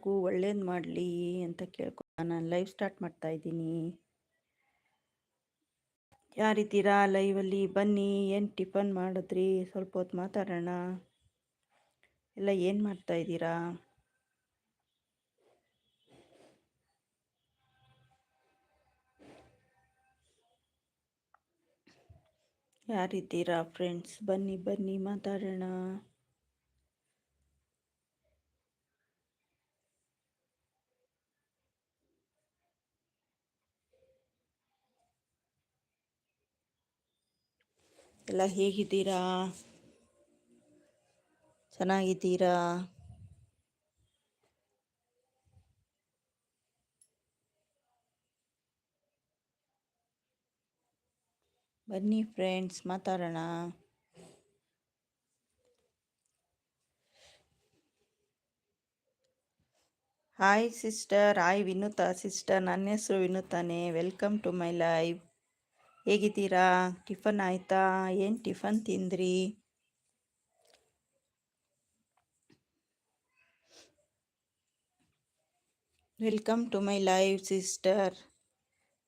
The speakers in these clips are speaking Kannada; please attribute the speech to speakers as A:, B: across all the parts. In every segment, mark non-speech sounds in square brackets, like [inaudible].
A: ಎಲ್ಲರಿಗೂ ಒಳ್ಳೇದು ಮಾಡಲಿ ಅಂತ ಕೇಳ್ಕೊ ನಾನು ಲೈವ್ ಸ್ಟಾರ್ಟ್ ಮಾಡ್ತಾ ಇದ್ದೀನಿ. ಯಾರಿದ್ದೀರಾ ಲೈವಲ್ಲಿ ಬನ್ನಿ, ಏನು ಟಿಫನ್ ಮಾಡಿದ್ರಿ? ಸ್ವಲ್ಪ ಹೊತ್ತು ಮಾತಾಡೋಣ. ಎಲ್ಲ ಏನು ಮಾಡ್ತಾ ಇದ್ದೀರಾ? ಯಾರಿದ್ದೀರಾ ಫ್ರೆಂಡ್ಸ್ ಬನ್ನಿ ಬನ್ನಿ ಮಾತಾಡೋಣ. ಎಲ್ಲ ಹೇಗಿದ್ದೀರಾ? ಚೆನ್ನಾಗಿದ್ದೀರಾ? ಬನ್ನಿ ಫ್ರೆಂಡ್ಸ್, ಮಾತಾಡೋಣ. Hi sister, hi Vinutha sister, ನನ್ನ ಹೆಸರು ವಿನುತಾನೆ. ವೆಲ್ಕಮ್ ಟು ಮೈ ಲೈವ್ ಹೇಗಿದ್ದೀರಾ? ಟಿಫನ್ ಆಯಿತಾ? ಏನು ಟಿಫನ್ ತಿಂದ್ರಿ? Welcome to my live sister.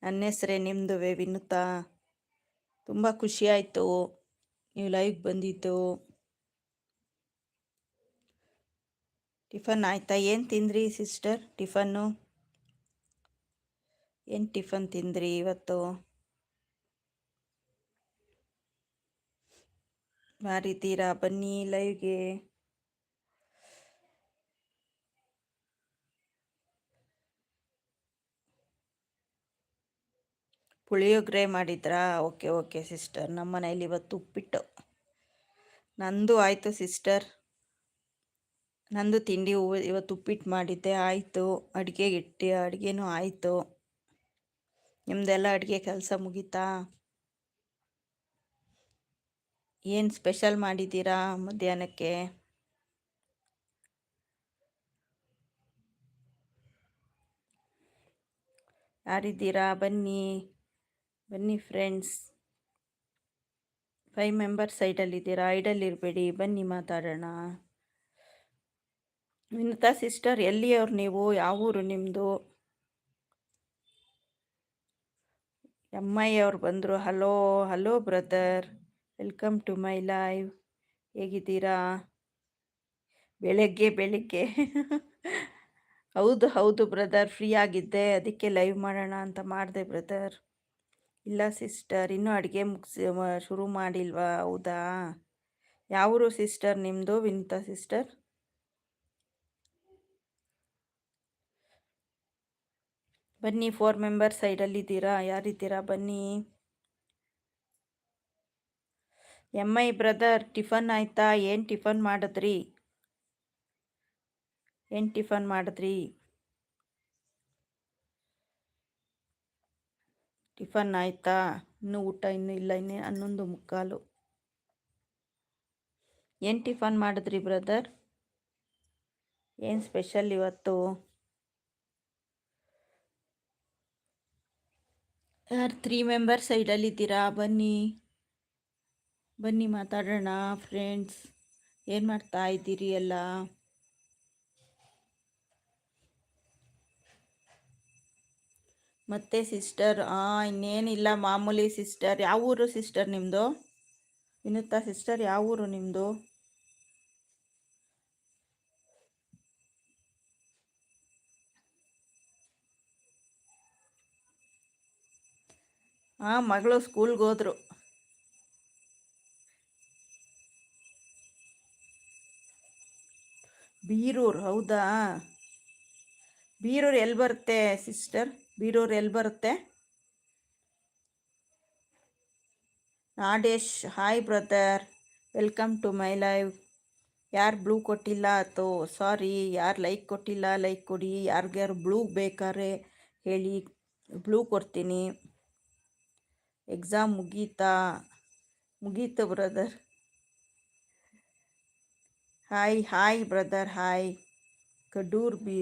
A: ನನ್ನ ಹೆಸರೇ ನಿಮ್ಮದುವೆ ವಿನುತಾ. ತುಂಬ ಖುಷಿ ಆಯಿತು. ನೀವು ಲೈವ್ ಬಂದಿದ್ದು. ಟಿಫನ್ ಆಯಿತಾ? ಏನು ತಿಂದ್ರಿ ಸಿಸ್ಟರ್? ಟಿಫನ್ನು? ಏನು ಟಿಫನ್ ತಿಂದ್ರಿ ಇವತ್ತು? ಮಾರಿದ್ದೀರಾ ಬನ್ನಿ ಲೈವ್ಗೆ ಪುಳಿಯೋಗರೆ ಮಾಡಿದ್ರಾ? Okay okay, sister. ನಮ್ಮ ಮನೇಲಿ ಇವತ್ತು ಉಪ್ಪಿಟ್ಟು. ನಂದು ಆಯಿತು, ಸಿಸ್ಟರ್. ನಂದು ತಿಂಡಿ ಇವತ್ತು ಉಪ್ಪಿಟ್ಟು ಮಾಡಿದ್ದೆ. ಆಯಿತು. ಅಡುಗೆ ಇಟ್ಟು, ಅಡುಗೆನೂ ಆಯಿತು. ನಿಮ್ಮದೆಲ್ಲ ಅಡುಗೆ ಕೆಲಸ ಮುಗೀತಾ? ಏನು ಸ್ಪೆಷಲ್ ಮಾಡಿದ್ದೀರಾ ಮಧ್ಯಾಹ್ನಕ್ಕೆ? ಯಾರಿದ್ದೀರಾ? ಬನ್ನಿ ಬನ್ನಿ ಫ್ರೆಂಡ್ಸ್ ಫೈವ್ ಮೆಂಬರ್ಸ್ ಸೈಡಲ್ಲಿದ್ದೀರಾ ಐಡಲ್ಲಿರಬೇಡಿ ಬನ್ನಿ ಮಾತಾಡೋಣ. ವಿನತಾ ಸಿಸ್ಟರ್ ಎಲ್ಲಿಯವ್ರು ನೀವು? ಯಾವ ಊರು ನಿಮ್ಮದು ಎಂ ಐ ಅವ್ರು ಬಂದರು. Hello hello brother welcome to my live ಹೇಗಿದ್ದೀರಾ? ಬೆಳಗ್ಗೆ, ಬೆಳಿಗ್ಗೆ. ಹೌದು ಹೌದು ಬ್ರದರ್ ಫ್ರೀ ಆಗಿದ್ದೆ. ಅದಕ್ಕೆ ಲೈವ್ ಮಾಡೋಣ ಅಂತ ಮಾಡಿದೆ ಬ್ರದರ್ ಇಲ್ಲ ಸಿಸ್ಟರ್ ಇನ್ನೂ ಅಡುಗೆ ಮುಗಿಸಿ ಶುರು ಮಾಡಿಲ್ವಾ? ಹೌದಾ? ಯಾವರು ಸಿಸ್ಟರ್ ನಿಮ್ಮದು ವಿನಿತಾ ಸಿಸ್ಟರ್ ಬನ್ನಿ ಫೋರ್ ಮೆಂಬರ್ ಸೈಡಲ್ಲಿದ್ದೀರಾ ಯಾರಿದ್ದೀರಾ? ಬನ್ನಿ. ಎಂ ಐ ಬ್ರದರ್, ಟಿಫನ್ ಆಯ್ತಾ? ಏನು ಟಿಫನ್ ಮಾಡಿದ್ರಿ? ಏನು ಟಿಫನ್ ಮಾಡಿದ್ರಿ? ಟಿಫನ್ ಆಯ್ತಾ? ಇನ್ನು ಊಟ ಇನ್ನೂ ಇಲ್ಲ, ಇನ್ನೇ ಹನ್ನೊಂದು ಮುಕ್ಕಾಲು. ಏನು ಟಿಫನ್ ಮಾಡಿದ್ರಿ ಬ್ರದರ್? ಏನು ಸ್ಪೆಷಲ್ ಇವತ್ತು? ಯಾರು ತ್ರೀ ಮೆಂಬರ್ಸ್ ಸೈಡಲ್ಲಿದ್ದೀರಾ ಬನ್ನಿ. ಬನ್ನಿ ಮಾತಾಡೋಣ ಫ್ರೆಂಡ್ಸ್ ಏನು ಮಾಡ್ತಾ ಇದ್ದೀರಿ ಎಲ್ಲ? ಮತ್ತೆ ಸಿಸ್ಟರ್ ಇನ್ನೇನಿಲ್ಲ ಮಾಮೂಲಿ ಸಿಸ್ಟರ್ ಯಾವ ಊರು ಸಿಸ್ಟರ್ ನಿಮ್ಮದು ವಿನುತಾ ಸಿಸ್ಟರ್ ಯಾವ ಊರು ನಿಮ್ಮದು ಹಾಂ ಮಗಳು ಸ್ಕೂಲ್ಗೆ ಹೋದ್ರು. ಬೀರೂರು, ಹೌದಾ? ಬೀರೂರು ಎಲ್ಲಿ ಬರುತ್ತೆ, ಸಿಸ್ಟರ್? ಬೀರೂರು ಎಲ್ಲಿ ಬರುತ್ತೆ? Nadesh, hi brother. Welcome to my live. ಯಾರು ಬ್ಲೂ ಕೊಟ್ಟಿಲ್ಲ ಅಥೋ ಸಾರಿ. ಯಾರು ಲೈಕ್ ಕೊಟ್ಟಿಲ್ಲ, ಲೈಕ್ ಕೊಡಿ. ಯಾರಿಗ್ಯಾರು ಬ್ಲೂ ಬೇಕಾದ್ರೆ ಹೇಳಿ, ಬ್ಲೂ ಕೊಡ್ತೀನಿ. ಎಕ್ಸಾಮ್ ಮುಗೀತಾ? ಮುಗೀತು brother. Hi hi brother hi Kadur B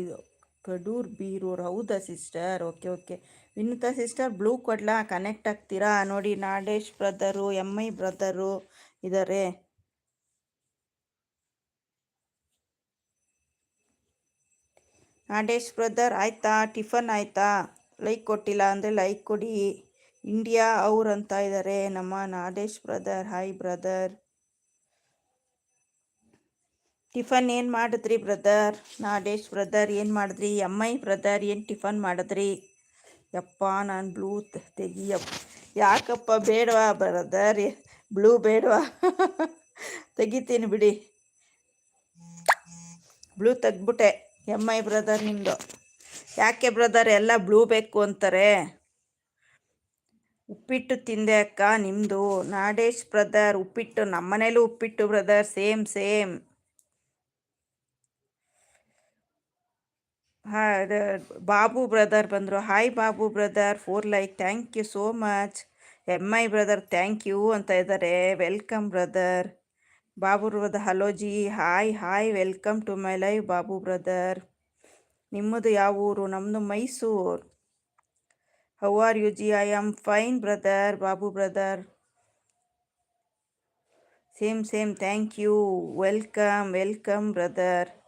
A: Kadur Birur ಹೌದಾ sister okay okay Vinutha sister blue ಕೊಡ್ಲಾ connect ಆಗ್ತೀರಾ ನೋಡಿ Nadesh brother M I brother ಇದ್ದಾರೆ ನಾಡೇಶ್ ಬ್ರದರ್ ಆಯ್ತಾ ಟಿಫನ್ ಆಯ್ತಾ ಲೈಕ್ ಕೊಟ್ಟಿಲ್ಲ ಅಂದರೆ ಲೈಕ್ ಕೊಡಿ ಇಂಡಿಯಾ ಅವ್ರು ಅಂತ ಇದ್ದಾರೆ ನಮ್ಮ Nadesh brother hi brother tiffin ಏನು ಮಾಡಿದ್ರಿ ಬ್ರದರ್? ನಾಡೇಶ್ ಬ್ರದರ್ ಏನು ಮಾಡಿದ್ರಿ? ಎಮ್ಮೈ ಬ್ರದರ್ ಏನು ಟಿಫನ್ ಮಾಡಿದ್ರಿ? ಯಪ್ಪ, ನಾನು ಬ್ಲೂ ತೆಗಿಯಪ್ಪ ಯಾಕಪ್ಪ ಬೇಡವಾ ಬ್ರದರ್? ಬ್ಲೂ ಬೇಡವಾ? [laughs] ತೆಗಿತೀನಿ ಬಿಡಿ. ಬ್ಲೂ ತೆಗ್ಬಿಟ್ಟೆ ಎಂ ಐ ಬ್ರದರ್ ನಿಮ್ಮದು ಯಾಕೆ ಬ್ರದರ್ ಎಲ್ಲ ಬ್ಲೂ ಬೇಕು ಅಂತಾರೆ? ಉಪ್ಪಿಟ್ಟು ತಿಂದೆ ಅಕ್ಕ ನಿಮ್ಮದು ನಾಡೇಶ್ ಬ್ರದರ್ ಉಪ್ಪಿಟ್ಟು, ನಮ್ಮನೇಲೂ ಉಪ್ಪಿಟ್ಟು ಬ್ರದರ್, ಸೇಮ್ ಸೇಮ್. ಹಾ ಬಾಬು ಬ್ರದರ್ ಬಂದರು. Hi Babu brother, four like, thank you so much. M I brother, thank you ಅಂತ ಇದ್ದಾರೆ. Welcome brother. Babu brother, hello ji, hi hi, welcome to my live Babu brother. ನಿಮ್ಮದು ಯಾವ ಊರು? ನಮ್ಮದು Mysuru. How are you ji? I am fine brother, Babu brother. Same same, thank you. Welcome welcome brother.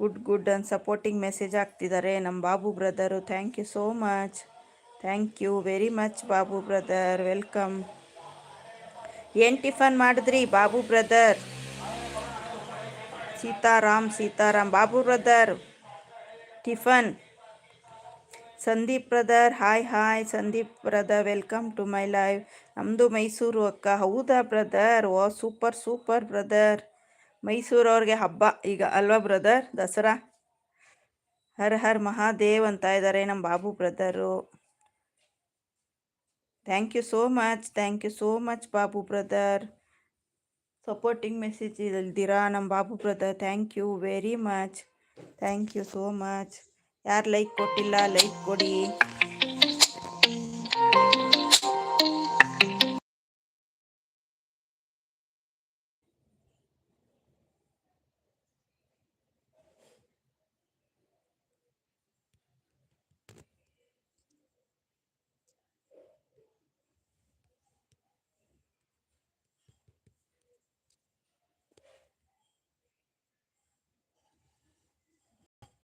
A: Good good ಅಂತ ಸಪೋರ್ಟಿಂಗ್ ಮೆಸೇಜ್ ಹಾಕ್ತಿದ್ದಾರೆ ನಮ್ಮ Babu brother. Thank you so much thank you very much Babu brother. Welcome ಏನು ಟಿಫನ್ ಮಾಡಿದ್ರಿ, Babu brother? Sitaram Sitaram. Babu brother, tiffin. Sandeep brother, hi hi. Sandeep brother welcome to my live ನಮ್ಮದು ಮೈಸೂರು ಅಕ್ಕ. ಹೌದಾ brother? Oh super super brother. ಮೈಸೂರವ್ರಿಗೆ ಹಬ್ಬ. ಈಗ ಅಲ್ವಾ ಬ್ರದರ್ ದಸರಾ? ಹರ್ ಹರ್ ಮಹಾದೇವ್ ಅಂತ ಇದ್ದಾರೆ ನಮ್ಮ Babu brother thank you so much thank you so much Babu brother supporting message ಇಲ್ದಿರಾ ನಮ್ಮ Babu brother thank you very much thank you so much ಯಾರು ಲೈಕ್ ಕೊಟ್ಟಿಲ್ಲ ಲೈಕ್ ಕೊಡಿ.